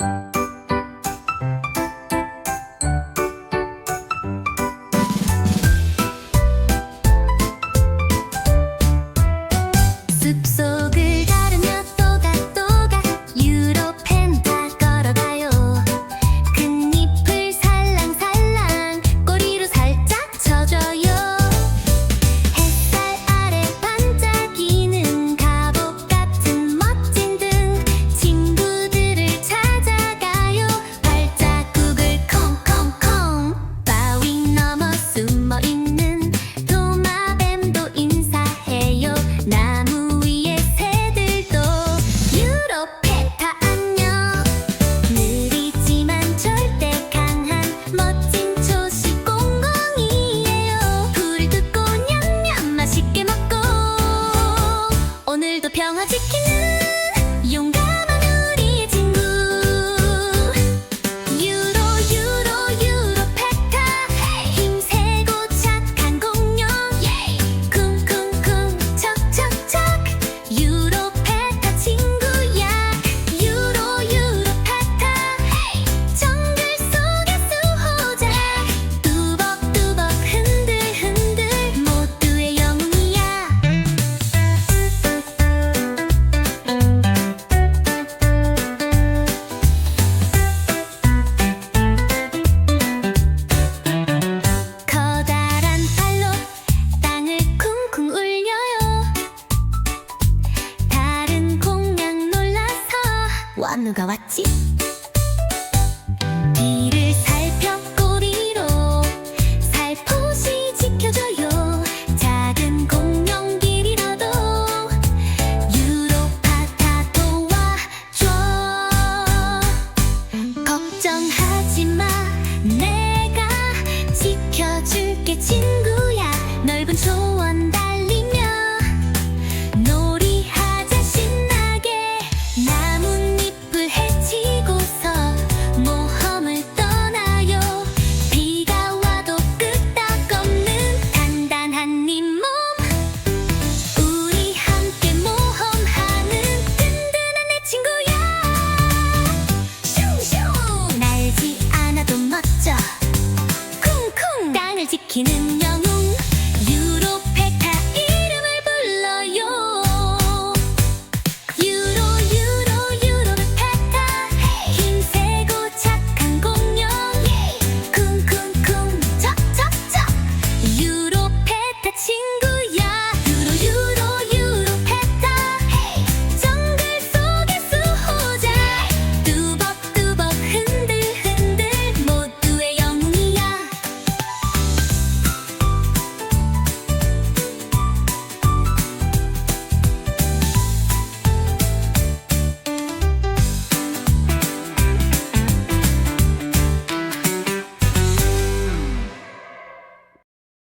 you 와 누가 왔지? 뒤를 살펴 꼬리로 살포시 지켜줘요. 작은 공룡길이라도 유로파 다 도와줘. 걱정하지 마 내가 지켜줄게 친구야. 넓은 초원